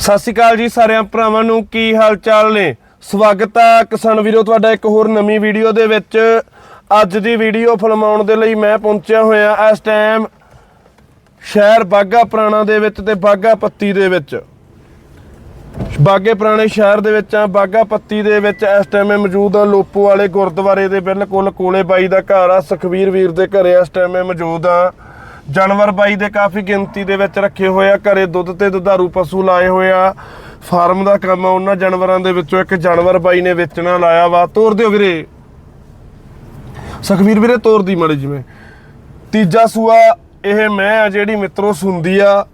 ਸਤਿ ਸ਼੍ਰੀ ਅਕਾਲ ਜੀ ਸਾਰਿਆਂ ਭਰਾਵਾਂ ਨੂੰ, ਕੀ ਹਾਲ ਚਾਲ ਨੇ? ਸਵਾਗਤ ਆ ਕਿਸਾਨ ਵੀਰੋ, ਤੁਹਾਡਾ ਇੱਕ ਹੋਰ ਨਵੀਂ ਵੀਡੀਓ ਦੇ ਵਿੱਚ। ਅੱਜ ਦੀ ਵੀਡੀਓ ਫਿਲਮਾਉਣ ਦੇ ਲਈ ਮੈਂ ਪਹੁੰਚਿਆ ਹੋਇਆ ਇਸ ਟਾਈਮ ਸ਼ਹਿਰ ਬਾਗਾ ਪੁਰਾਣਾ ਦੇ ਵਿੱਚ ਤੇ ਬਾਗਾ ਪੱਤੀ ਦੇ ਵਿੱਚ। ਬਾਗੇ ਪੁਰਾਣੇ ਸ਼ਹਿਰ ਦੇ ਵਿੱਚ ਆ ਬਾਗਾ ਪੱਤੀ ਦੇ ਵਿੱਚ ਇਸ ਟਾਈਮ ਮੈਂ ਮੌਜੂਦ ਆ, ਲੋਪੋ ਵਾਲੇ ਗੁਰਦੁਆਰੇ ਦੇ ਬਿਲਕੁਲ ਕੋਲੇ ਬਾਈ ਦਾ ਘਰ ਆ ਸੁਖਵੀਰ ਵੀਰ ਦੇ ਘਰੇ ਇਸ ਟਾਈਮ ਮੈਂ ਮੌਜੂਦ ਆ। ਜਾਨਵਰ ਬਾਈ ਦੇ ਕਾਫੀ ਗਿਣਤੀ ਦੇ ਵਿੱਚ ਰੱਖੇ ਹੋਏ ਆ। ਘਰੇ ਦੁੱਧ ਤੇ ਦੁਧਾਰੂ ਪਸ਼ੂ ਲਾਏ ਹੋਏ ਆ। ਫਾਰਮ ਦਾ ਕੰਮ ਆ, ਉਹਨਾਂ ਜਾਨਵਰਾਂ ਦੇ ਵਿੱਚੋਂ ਇੱਕ ਜਾਨਵਰ ਬਾਈ ਨੇ ਵੇਚਣਾ ਲਾਇਆ ਵਾ। ਤੋਰ ਦਿਓ ਵੀਰੇ। ਸੁਖਵੀਰ ਵੀਰੇ, ਤੋਰ ਦੀ ਮੜੀ ਜਿਵੇਂ ਤੀਜਾ ਸੂਆ, ਇਹ ਮੈਂ ਆ ਜਿਹੜੀ ਮਿੱਤਰੋ ਸੁੰਦੀ ਆ।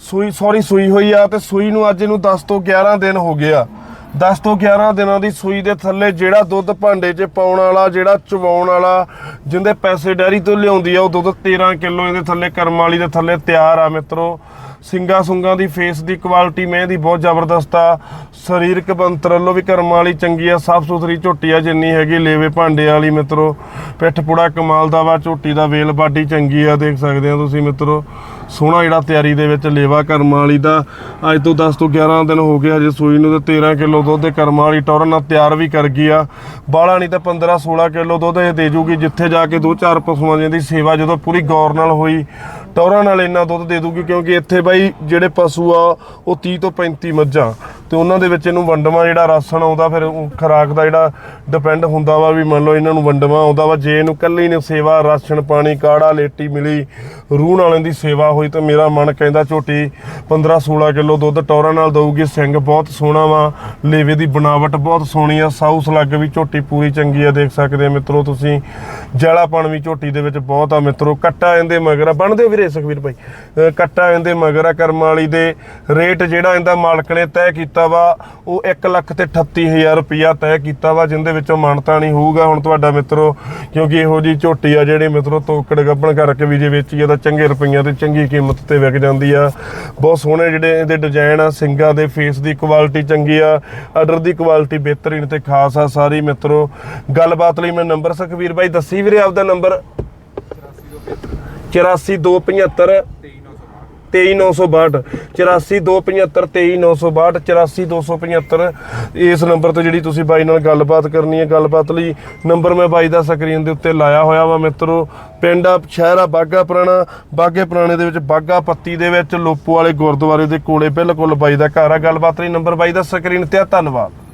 ਸੂਈ ਸੌਰੀ ਸੂਈ ਹੋਈ ਆ ਤੇ ਸੂਈ ਨੂੰ ਅੱਜ ਇਹਨੂੰ 10 ਤੋਂ 11 ਦਿਨ ਹੋ ਗਿਆ 10 ਤੋਂ 11 ਦਿਨਾਂ ਦੀ ਸੂਈ ਦੇ ਥੱਲੇ ਜਿਹੜਾ ਦੁੱਧ ਭਾਂਡੇ 'ਚ ਪਾਉਣ ਵਾਲਾ, ਜਿਹੜਾ ਚਵਾਉਣ ਵਾਲਾ, ਜਿੰਦੇ ਪੈਸੇ ਡੈਰੀ ਤੋਂ ਲਿਆਉਂਦੀ ਆ, ਉਹ ਦੁੱਧ 13 ਕਿਲੋ ਇਹਦੇ ਥੱਲੇ ਕਰਮ ਵਾਲੀ ਦੇ ਥੱਲੇ ਤਿਆਰ ਆ ਮਿੱਤਰੋ। ਸਿੰਗਾ ਸੁੰਗਾ ਦੀ ਫੇਸ ਦੀ ਕੁਆਲਿਟੀ ਮੈਂ ਦੀ ਬਹੁਤ ਜ਼ਬਰਦਸਤ ਆ। ਸਰੀਰਕ ਬੰਤਰ ਵੱਲੋਂ ਵੀ ਕਰਮ ਵਾਲੀ ਚੰਗੀ ਆ, ਸਾਫ਼ ਸੁਥਰੀ ਝੋਟੀ ਆ ਜਿੰਨੀ ਹੈਗੀ ਲੇਵੇ ਭਾਂਡੇ ਵਾਲੀ ਮਿੱਤਰੋ। ਪਿੱਠ ਪੁੜਾ ਕਮਾਲ ਦਾ ਵਾ, ਝੋਟੀ ਦਾ ਵੇਲ ਬਾਡੀ ਚੰਗੀ ਆ, ਦੇਖ ਸਕਦੇ ਆ ਤੁਸੀਂ ਮਿੱਤਰੋ। ਸੋਹਣਾ ਜਿਹੜਾ ਤਿਆਰੀ ਦੇ ਵਿੱਚ ਲੇਵਾ ਕਰਮ ਵਾਲੀ ਦਾ, ਅੱਜ ਤੋਂ 10 ਤੋਂ 11 ਦਿਨ ਹੋ ਗਏ, ਹਜੇ ਸੂਈ ਨੂੰ ਤੇ 13 ਕਿਲੋ ਦੁੱਧ ਦੇ ਕਰਮ ਵਾਲੀ ਟੌਰਨ ਨਾਲ ਤਿਆਰ ਵੀ ਕਰ ਗਈ ਆ। ਬਾਲਾ ਨਹੀਂ ਤਾਂ 15 16 ਕਿਲੋ ਦੁੱਧ ਇਹ ਦੇ ਜੂਗੀ, ਜਿੱਥੇ ਜਾ ਕੇ ਦੋ ਚਾਰ ਪਸ਼ੂਆਂ ਦੀ ਸੇਵਾ ਜਦੋਂ ਪੂਰੀ ਗੌਰ ਨਾਲ ਹੋਈ, ਟੌਰਾਂ ਨਾਲ ਇੰਨਾ ਦੁੱਧ ਦੇ ਦੂਗੀ, ਕਿਉਂਕਿ ਇੱਥੇ ਬਾਈ ਜਿਹੜੇ ਪਸ਼ੂ ਆ, ਉਹ 30 ਤੋਂ 35 ਮੱਝਾਂ। ਤੇ ਉਹਨਾਂ ਦੇ ਵਿੱਚ ਇਹਨੂੰ ਵੰਡਵਾ ਜਿਹੜਾ ਰਾਸ਼ਨ ਆਉਂਦਾ, ਫਿਰ ਉਹ ਖੁਰਾਕ ਦਾ ਜਿਹੜਾ ਡਿਪੈਂਡ ਹੁੰਦਾ ਵਾ ਵੀ ਮੰਨ ਲਓ ਇਹਨਾਂ ਨੂੰ ਵੰਡਵਾ ਆਉਂਦਾ ਵਾ। ਜੇ ਇਹਨੂੰ ਕੱਲੀ ਨੇ ਸੇਵਾ, ਰਾਸ਼ਨ, ਪਾਣੀ, ਕਾੜਾ, ਲੇਟੀ ਮਿਲੀ, ਰੂਹ ਵਾਲਿਆਂ ਦੀ ਸੇਵਾ ਹੋਈ ਤਾਂ ਮੇਰਾ ਮਨ ਕਹਿੰਦਾ ਝੋਟੀ 15 16 ਕਿਲੋ ਦੁੱਧ ਟੌਰਾਂ ਨਾਲ ਦਊਗੀ। ਸਿੰਘ ਬਹੁਤ ਸੋਹਣਾ ਵਾ, ਲੇਵੇ ਦੀ ਬਣਾਵਟ ਬਹੁਤ ਸੋਹਣੀ ਆ। ਸਾਊਸ ਲੱਗ ਵੀ ਝੋਟੀ ਪੂਰੀ ਚੰਗੀ ਆ, ਦੇਖ ਸਕਦੇ ਆ ਮਿੱਤਰੋ ਤੁਸੀਂ। ਜਲਾਪਣ ਵੀ ਝੋਟੀ ਦੇ ਵਿੱਚ ਬਹੁਤ ਆ ਮਿੱਤਰੋ। ਕੱਟਾ ਇਹਦੇ ਮਗਰ ਆ। ਬਣਦੇ ਵੀਰੇ ਸੁਖਵੀਰ ਭਾਈ ਅਹ ਕੱਟਾ ਇਹਦੇ ਮਗਰ ਆ ਕਰਮ ਵਾਲੀ ਦੇ ਰੇਟ ਜਿਹੜਾ ਇਹਦਾ ਮਾਲਕ ਨੇ ਤੈਅ ਕੀਤਾ ਵਾ, ਉਹ 1 ਲੱਖ ਤੇ 38000 ਰੁਪਇਆ ਤੈਅ ਕੀਤਾ ਵਾ, ਜਿੰਦੇ ਵਿੱਚੋਂ ਮਾਨਤਾ ਨਹੀਂ ਹੋਊਗਾ ਹੁਣ ਤੁਹਾਡਾ ਮਿੱਤਰੋ, ਕਿਉਂਕਿ ਇਹੋ ਜੀ ਝੋਟੀ ਆ ਜਿਹੜੀ ਮਿੱਤਰੋ ਤੋਕੜ ਗੱਬਣ ਕਰਕੇ ਵੀ ਜੇ ਵੇਚੀਏ ਤਾਂ ਚੰਗੇ ਰੁਪਈਆਂ ਤੇ ਚੰਗੀ ਕੀਮਤ ਤੇ ਵਿਕ ਜਾਂਦੀ ਆ। ਬਹੁਤ ਸੋਹਣੇ ਜਿਹੜੇ ਇਹਦੇ ਡਿਜ਼ਾਈਨ ਆ, ਸਿੰਗਾ ਦੇ ਫੇਸ ਦੀ ਕੁਆਲਿਟੀ ਚੰਗੀ ਆ ਆਰਡਰ ਦੀ ਕੁਆਲਿਟੀ ਬਿਹਤਰੀਨ ਤੇ ਖਾਸ ਆ ਸਾਰੀ ਮਿੱਤਰੋ। ਗੱਲਬਾਤ ਲਈ ਮੈਂ ਨੰਬਰ ਸੁਖਵੀਰ ਬਾਈ, ਦੱਸੀ ਵੀਰੇ ਆਪਦਾ ਨੰਬਰ? 84275 23962 84275 23962 84275 ਇਸ ਨੰਬਰ ਤੇ ਜਿਹੜੀ ਤੁਸੀਂ ਬਾਈ ਨਾਲ ਗੱਲਬਾਤ ਕਰਨੀ ਹੈ, ਗੱਲਬਾਤ ਲਈ ਨੰਬਰ ਮੈਂ ਬਾਈ ਦਾ ਸਕਰੀਨ ਦੇ ਉੱਤੇ ਲਾਇਆ ਹੋਇਆ ਵਾ ਮਿੱਤਰੋ। ਪਿੰਡ ਆ, ਸ਼ਹਿਰ ਆ ਬਾਗਾ ਪੁਰਾਣਾ। ਬਾਗੇ ਪੁਰਾਣੇ ਦੇ ਵਿੱਚ ਬਾਗਾ ਪੱਤੀ ਦੇ ਵਿੱਚ ਲੋਪੋ ਵਾਲੇ ਗੁਰਦੁਆਰੇ ਦੇ ਕੋਲੇ ਬਿਲਕੁਲ ਬਾਈ ਦਾ ਘਰ ਆ। ਗੱਲਬਾਤ ਲਈ ਨੰਬਰ ਬਾਈ ਦਾ ਸਕਰੀਨ ਤੇ ਆ। ਧੰਨਵਾਦ।